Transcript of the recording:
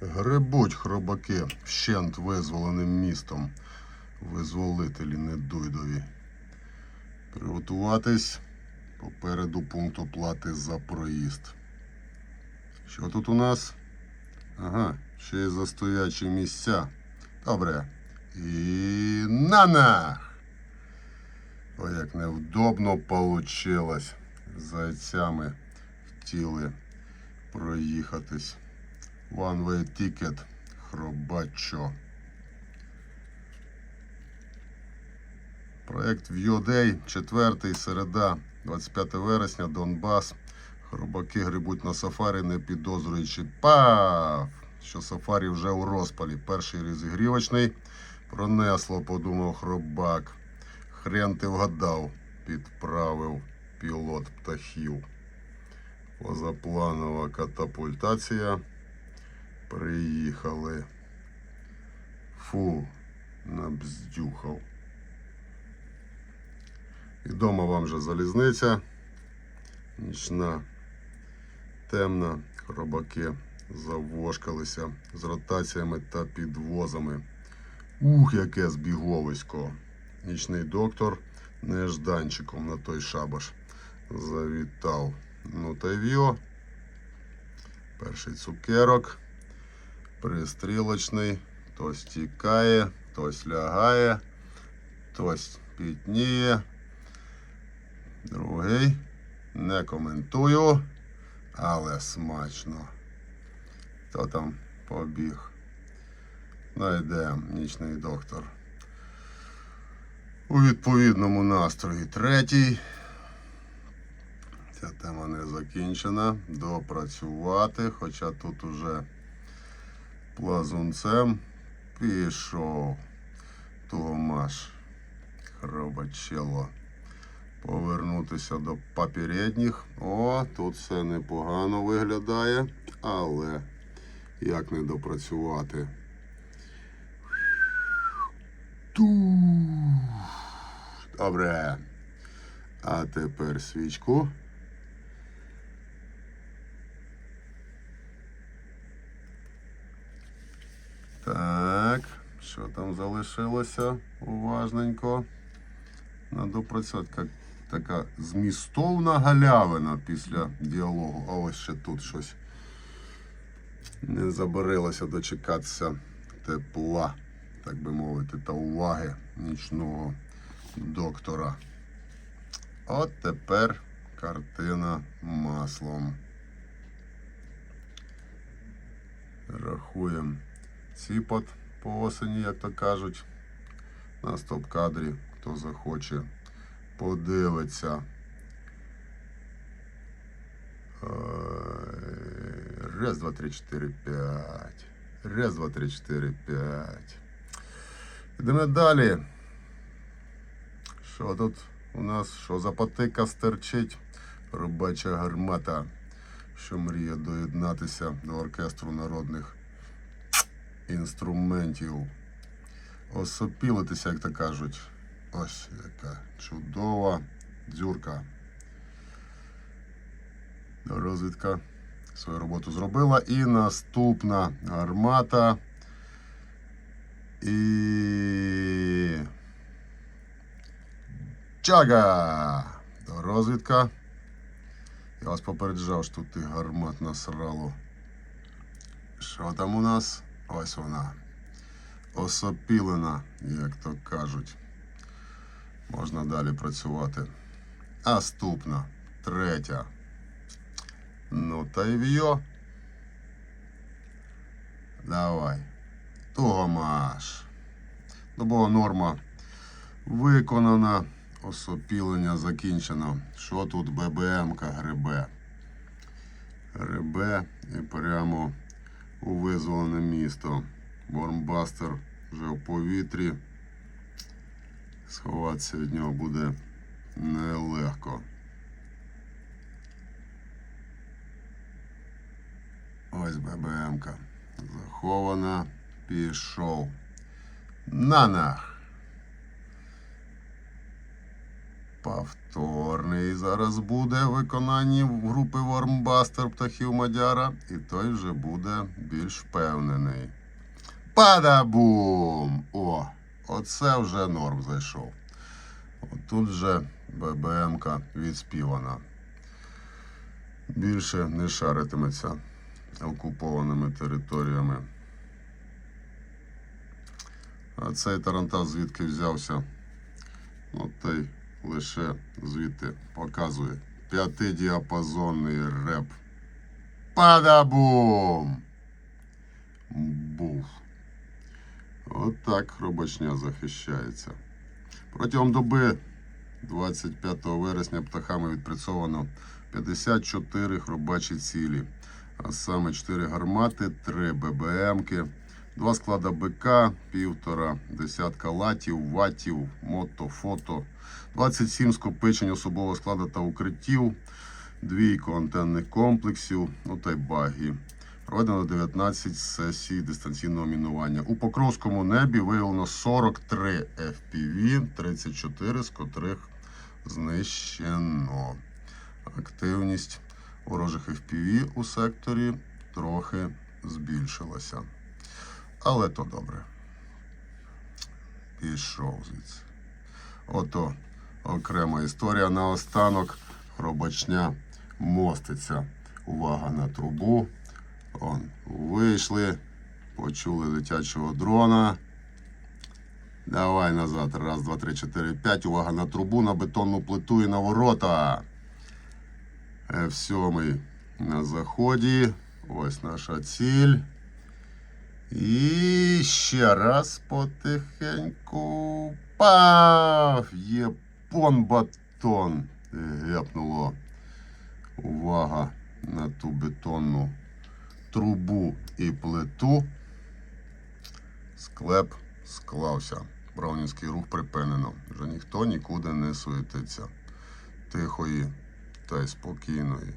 Гребуть хробаки вщент визволеним містом. Визволителі недуйдові. Приготуватись попереду пункт оплати за проїзд. Що тут у нас? Ага, ще й застоячі місця. Добре. І на нах! Ой, як невдобно получилось. Зайцями хотіли проїхатись. One way ticket. Хробачо. Проект В'юдей, 4 середа, 25 вересня, Донбас. Хробаки грибуть на сафарі, не підозрюючи пав, що сафарі вже у розпалі. Перший розігрівочний. Пронесло, подумав хробак. Хрен ти вгадав, підправив пілот птахів. Позапланова катапультація. Приїхали. Фу, набздюхав. Відома вам вже залізниця. Нічна, темна, хробаки завошкалися з ротаціями та підвозами. Ух, яке збіговисько! Нічний доктор нежданчиком на той шабаш завітав. Ну та й в'йо. Перший цукерок. Пристрілочний. Хтось тікає, хтось лягає, хтось пітніє. Другий. Не коментую, але смачно. Хто там побіг? Найдем, нічний доктор. У відповідному настрої третій. Ця тема не закінчена. Допрацювати, хоча тут уже плазунцем пішов Томаш Хробачело. Повернутися до попередніх. О, тут все непогано виглядає, але як не допрацювати? Добре. А тепер свічку. Так, що там залишилося уважненько. На допрацювати така змістовна галявина після діалогу. А ось ще тут щось не забарилося дочекатися тепла, так би мовити, та уваги нічного доктора. От тепер картина маслом. Рахуємо ціпот по осені, як то кажуть, на стоп-кадрі, хто захоче, подивиться. Ой, Раз, два, три, чотири, п'ять. Раз, два, три, чотири, п'ять. Йдемо далі. Що тут у нас? Що за потика стерчить? Рубача гармата, що мріє доєднатися до оркестру народних інструментів. Осопілитися, як то кажуть. Ось яка чудова дзюрка. Розвідка свою роботу зробила. І наступна гармата. І. Чага! Розвідка. Я вас попереджав, що тут і гармат насрало. Що там у нас? Ось вона. Осопілена, як то кажуть. Можна далі працювати. Наступна, третя. Ну та й в'йо. Давай. Томаш. Добова норма виконана. Осопілення закінчено. Що тут ББМка грибе? Грибе і прямо у визволене місто. Бормбастер вже в повітрі. Сховатися від нього буде нелегко. Ось ББМка. Захована. Пішов. На нах. Повторний зараз буде в виконанні групи Вормбастер птахів Мадяра, і той вже буде більш впевнений. Падабум! О, оце вже норм зайшов. От тут вже ББМка відспівана. Більше не шаритиметься окупованими територіями. А цей тарантас звідки взявся? Ну, той лише звідти показує п'ятидіапазонний реп. Падабум! Був. От так хробачня захищається. Протягом доби 25 вересня птахами відпрацьовано 54 хробачі цілі, а саме 4 гармати, 3 ББМки, 2 склада БК, півтора десятка латів, ватів, мото, фото, 27 скопичень особового складу та укриттів, двійко антенних комплексів, ну та й баги. Проведено 19 сесій дистанційного мінування. У Покровському небі виявлено 43 FPV, 34 з котрих знищено. Активність ворожих FPV у секторі трохи збільшилася. Але то добре. Пішов звідси. Ото окрема історія. Наостанок хробачня моститься. Увага на трубу. Он, вийшли, почули летячого дрона. Давай назад. Раз, два, три, чотири, п'ять. Увага на трубу, на бетонну плиту і на ворота. F7 на заході. Ось наша ціль. І ще раз потихеньку. Пав! Єпон батон. Гепнуло. Увага на ту бетонну трубу і плиту. Склеп склався. Браунінський рух припинено. Вже ніхто нікуди не суетиться. Тихої та й спокійної